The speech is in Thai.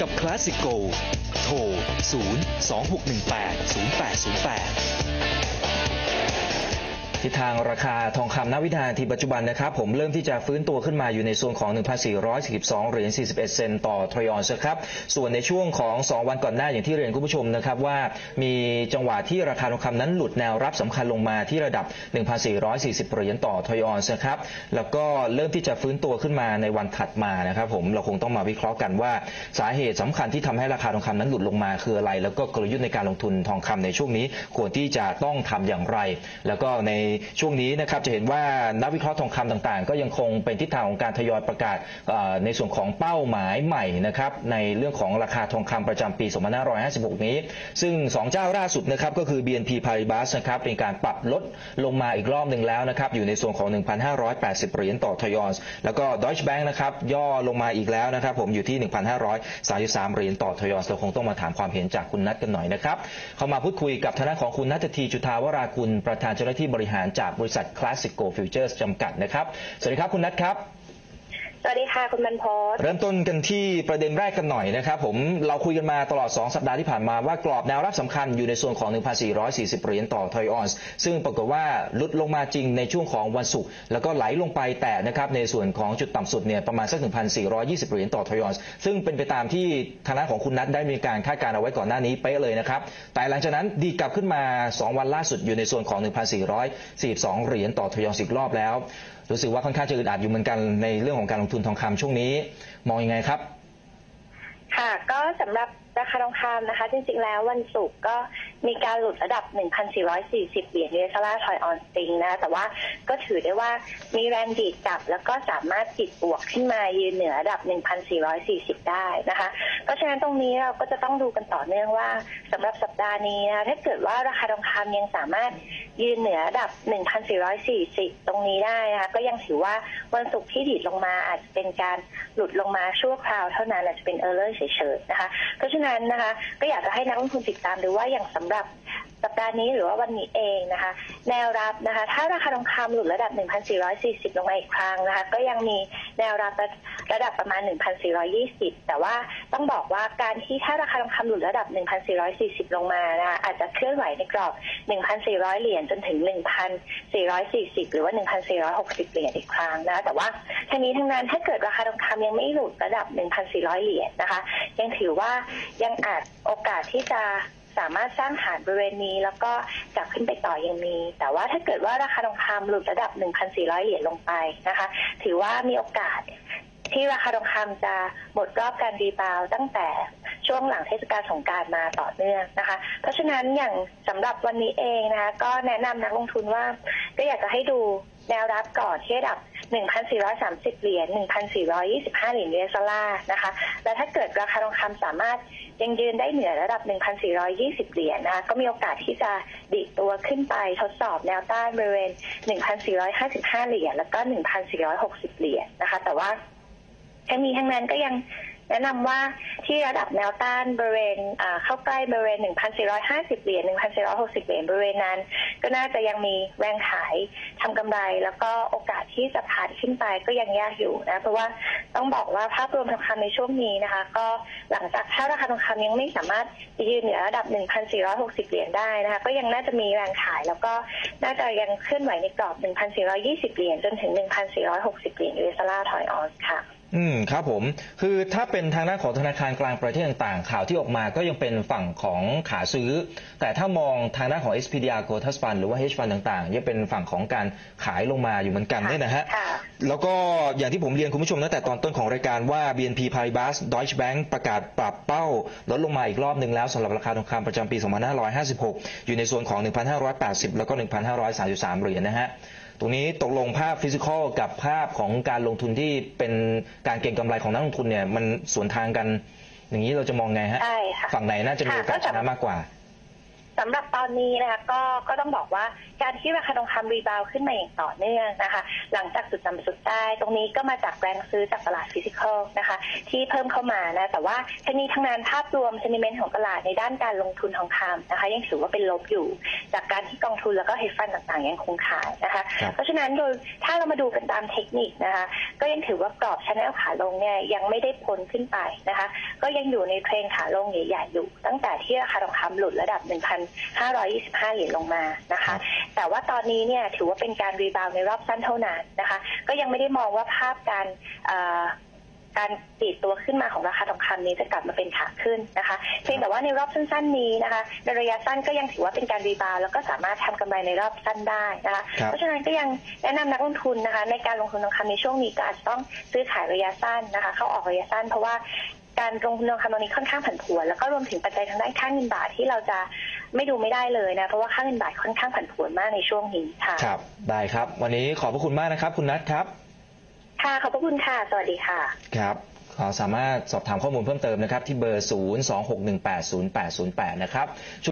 กับคลาสสิโกโทร 0 2618 0808 ทิศทางราคาทองคำณวินาทีปัจจุบันนะครับผมเริ่มที่จะฟื้นตัวขึ้นมาอยู่ในส่วนของ 1,442 เหรียญ 41 เซนต์ต่อทรอยออนซ์ครับ ส่วนในช่วงของ 2 วันก่อนหน้าอย่างที่เรียนคุณผู้ชมนะครับว่ามีจังหวะที่ราคาทองคำนั้นหลุดแนวรับสำคัญลงมาที่ระดับ 1,440 เหรียญต่อทรอยออนซ์ครับ แล้วก็เริ่มที่จะฟื้นตัวขึ้นมาในวันถัดมานะครับผมเราคงต้องมาวิเคราะห์กันว่าสาเหตุสำคัญที่ทำให้ราคาทองคำนั้นหลุดลงมาคืออะไร แล้วก็กลยุทธ์ในการลงทุนทองคำในช่วงนี้ควรที่จะต้องทำอย่างไร แล้วก็ในช่วงนี้นะครับจะเห็นว่านักวิเคราะห์ทองคำต่างๆ ก็ยังคงเป็นทิศทางของการทยอยประกาศในส่วนของเป้าหมายใหม่นะครับในเรื่องของราคาทองคำประจำปี 2556 นี้ ซึ่ง 2 เจ้าล่าสุดนะครับก็คือ BNP Paribas นะครับเป็นการปรับลดลงมาอีกรอบหนึ่งแล้วนะครับอยู่ในส่วนของ 1,580 เหรียญต่อทยอนแล้วก็ Deutsche Bank นะครับย่อลงมาอีกแล้วนะครับผมอยู่ที่ 1,533 เหรียญต่อทยอนเราคงต้องมาถามความเห็นจากคุณนัทกันหน่อยนะครับเข้ามาพูดคุยกับทางด้านของคุณนัททีจุธาวรากุลประธานเจ้าหน้าที่บริหารจากบริษัท Classico Futures จำกัดนะครับ สวัสดีครับคุณนัทครับ สวัสดีค่ะคุณบรรพตเริ่มต้นกันที่ประเด็นแรกกันหน่อยนะครับผมเราคุยกันมาตลอด 2 สัปดาห์ที่ผ่านมาว่ากรอบแนวรับสำคัญอยู่ในส่วนของ 1,440 เหรียญต่อทอยออนซ์ซึ่งปรากฏว่าลดลงมาจริงในช่วงของวันศุกร์แล้วก็ไหลลงไปแตะนะครับในส่วนของจุดต่ำสุดเนี่ยประมาณสัก 1,420 เหรียญต่อทอยออนซ์ซึ่งเป็นไปตามที่ทางด้านของคุณนัทได้มีการคาดการณ์เอาไว้ก่อนหน้านี้เป๊ะเลยนะครับแต่หลังจากนั้นดีกลับขึ้นมา 2 วันล่าสุดอยู่ในส่วนของ 1,442 เหรียญต่อทอยออนซ์อีกรอบแล้วรู้สึกว่าค่อนข้างจะอึดอัดอยู่เหมือนกันในเรื่องของการลงทุนทองคำช่วงนี้ มองยังไงครับ ค่ะ ก็สำหรับ ราคาทองคำนะคะ จริงๆ แล้ววันศุกร์ก็มีการหลุดระดับ 1,440 เหรียญเอสดอลลาร์ถอยออนสติงนะแต่ว่าก็ถือได้ว่ามีแรงดีดกลับ แล้วก็สามารถจิดบวกขึ้นมายืนเหนือระดับ 1,440 ได้นะคะ เพราะฉะนั้นตรงนี้เราก็จะต้องดูกันต่อเนื่องว่าสำหรับสัปดาห์นี้นะถ้าเกิดว่าราคาทองคำยังสามารถยืนเหนือระดับ 1,440 ตรงนี้ได้นะคะก็ยังถือว่าวันศุกร์ที่ดีดลงมาอาจจะเป็นการหลุดลงมาชั่วคราวเท่านั้นอาจจะเป็นเออร์เลอร์เฉยๆนะคะเพราะฉะนั้นนะคะ ก็อยากจะให้นักลงทุนติดตามดูว่าอย่างสำหรับสัปดาห์นี้หรือว่าวันนี้เองนะคะ แนวรับนะคะ ถ้าราคาทองคำหลุดระดับ 1,440 ลงมาอีกครั้งนะคะ ก็ยังมี แนวรับระดับประมาณ 1,420 แต่ว่าต้องบอกว่าการที่ถ้าราคาทองคำหลุดระดับ 1,440 ลงมานะคะอาจจะเคลื่อนไหวในกรอบ 1,400 เหรียญจนถึง 1,440 หรือว่า 1,460 เหรียญอีกครั้งนะคะแต่ว่าทั้งนี้ทั้งนั้นถ้าเกิดราคาทองคำยังไม่หลุดระดับ 1,400 เหรียญนะคะ ยังถือว่ายังอาจโอกาสที่จะ สามารถสร้างฐานบริเวณนี้ แล้วก็กลับขึ้นไปต่อยังมี แต่ว่าถ้าเกิดว่าราคาทองคำหลุดระดับ 1,400 เหรียญลงไปนะคะ ถือว่ามีโอกาสที่ราคาทองคำจะหมดรอบการรีบาวตั้งแต่ช่วงหลังเทศกาลสงการมาต่อเนื่องนะคะ เพราะฉะนั้นอย่างสำหรับวันนี้เองนะคะก็แนะนำนักลงทุนว่า ก็อยากจะให้ดูแนวรับก่อนที่ระดับ 1,430 เหรียญ 1,425 เหรียญยูเอสดอลลาร์นะคะ และถ้าเกิดราคาทองคำสามารถยังยืนได้เหนือระดับ 1,420 เหรียญนะคะ ก็มีโอกาสที่จะดิตัวขึ้นไปทดสอบแนวต้านบริเวณ 1,455 เหรียญ แล้วก็ 1,460 เหรียญนะคะ แต่ว่าทั้งนี้ทั้งนั้นก็ยัง แนะนำว่าที่ระดับแนวต้านบริเวณเข้าใกล้บริเวณ 1,450 เหรียญ 1,460 เหรียญบริเวณนั้น ก็น่าจะยังมีแรงขายทำกำไร แล้วก็โอกาสที่จะผ่านขึ้นไปก็ยังยากอยู่นะเพราะว่าต้องบอกว่าภาพรวมทองคำในช่วงนี้นะคะ ก็หลังจากถ้าราคาทองคำยังไม่สามารถยืนเหนือระดับ 1,460 เหรียญได้นะคะ ก็ยังน่าจะมีแรงขายแล้วก็น่าจะยังเคลื่อนไหวในกรอบ 1,420 เหรียญจนถึง 1,460 เหรียญยูเอสดอลลาร์ถอยออนค่ะ อืมครับผมคือถ้าเป็นทางด้านของธนาคารกลางประเทศต่างๆ ข่าวที่ออกมาก็ยังเป็นฝั่งของขาซื้อ แต่ถ้ามองทางด้านของ SPDR g o t a s Fund หรือว่า Hedge Fund ต่างๆยังเป็นฝั่งของการขายลงมาอยู่เหมือนกันเนี่ยนะฮะค่ะแล้วก็อย่างที่ผมเรียนคุณผู้ชมตั้งแต่ตอนต้นของรายการว่า BNP Paribas Deutsche Bank ประกาศปรับเป้าลดลงมาอีกรอบหนึ่งแล้วสำหรับราคาทองคำประจำปี 2556 อยู่ในส่วนของ 1,580 แล้วก็ 1,533 เหรียญนะฮะ ตรงนี้ตกลงภาพฟิสิกอลกับภาพของการลงทุนที่เป็นการเก็งกำไรของนักลงทุนเนี่ยมันสวนทางกัน อย่างนี้เราจะมองไงฮะ ใช่ค่ะ ฝั่งไหนน่าจะมีโอกาสชค่ะก็นะสำมากกว่า สำหรับตอนนี้นะคะก็ก็ต้องบอกว่าการที่ราคาทองคำรีบาวด์ขึ้นมาอย่างต่อเนื่องนะคะ หลังจากจุดต่ำสุดใต้ตรงนี้ก็มาจากแรงซื้อจากตลาดฟิสิกอลนะคะ ที่เพิ่มเข้ามานะแต่ว่าทั้งนี้ทั้งนั้นภาพรวมเซนิเมนต์ของตลาดในด้านการลงทุนทองคำนะคะ ยังถือว่าเป็นลบอยู่ จากการที่กองทุนแล้วก็เฮดฟันต่างๆ ยังคงขายนะคะครับเพราะฉะนั้นโดยถ้าเรามาดูกันตามเทคนิคนะคะ ก็ยังถือว่ากรอบชแนลขาลงเนี่ยยังไม่ได้พ้นขึ้นไปนะคะ ก็ยังอยู่ในเทรนขาลงใหญ่ๆอยู่ ตั้งแต่ที่ราคาทองคำหลุดระดับ1,525 เหรียญลงมานะครัคะบแต่ว่าตอนนี้เนี่ยถือว่าเป็นการรีบาวด์ในรอบสั้นเท่านั้นนะคะ ก็ยังไม่ได้มองว่าภาพการเอ่อการตีดตัวขึ้นมาของราคาทองคำนี้จะกลับมาเป็นขาขึ้นนะคะเพียงแต่ว่าในรอบสั้นๆนี้นะคะในระยะสั้นก็ยังถือว่าเป็นการรีบาวด์แล้วก็สามารถทำกำไรในรอบสั้นได้นะคะครับเพราะฉะนั้นก็ยังแนะนำนักลงทุนนะคะ ในการลงทุนทองคำในช่วงนี้ก็อาจจะต้องซื้อขายระยะสั้นนะคะ เข้าออกระยะสั้นเพราะว่าการลงทุนทองคำตอนนี้ค่อนข้างผันผวนแล้วก็รวมถึงปัจจัยทางด้านค่าเงินบาทที่เราจะ ไม่ดูไม่ได้เลยนะ เพราะว่าค่าเงินบาทค่อนข้างผันผวนมากในช่วงนี้ค่ะ ครับ ได้ครับ วันนี้ขอบพระคุณมากนะครับ คุณนัทครับ ค่ะขอบพระคุณค่ะ สวัสดีค่ะ ครับขอสามารถสอบถามข้อมูลเพิ่มเติมนะครับ ที่เบอร์ 026180808 นะครับ